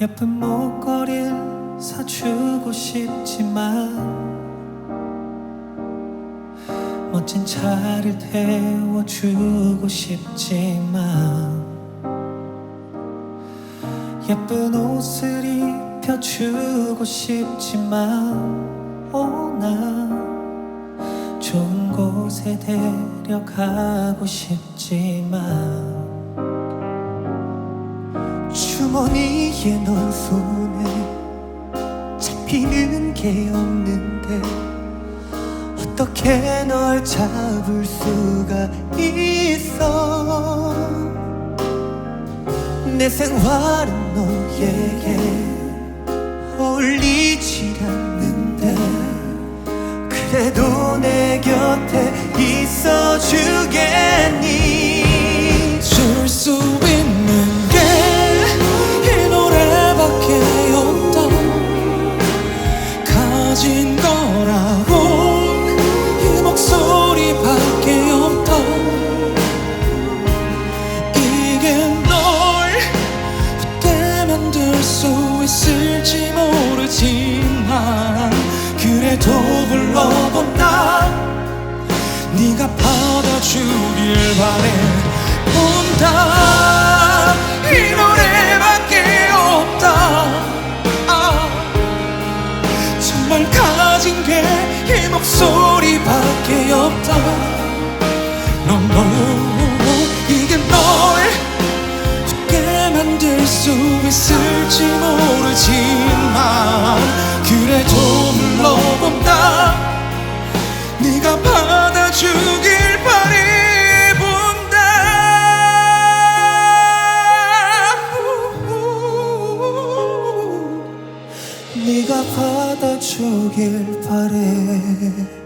예쁜 목걸이를 사주고 싶지만 멋진 차를 태워주고 싶지만 예쁜 옷을 입혀주고 싶지만 오나 좋은 곳에 데려가고 싶지만 주머니에 넣은 손에 잡히는 게 없는데 어떻게 널 잡을 수가 있어? 내 생활은 너에게 어울리지 그래도 불러본다 네가 받아주길 바래. 본다. 이 노래밖에 없다. 아, 정말 가진 게 이 목소리밖에 네가 받아주길 바래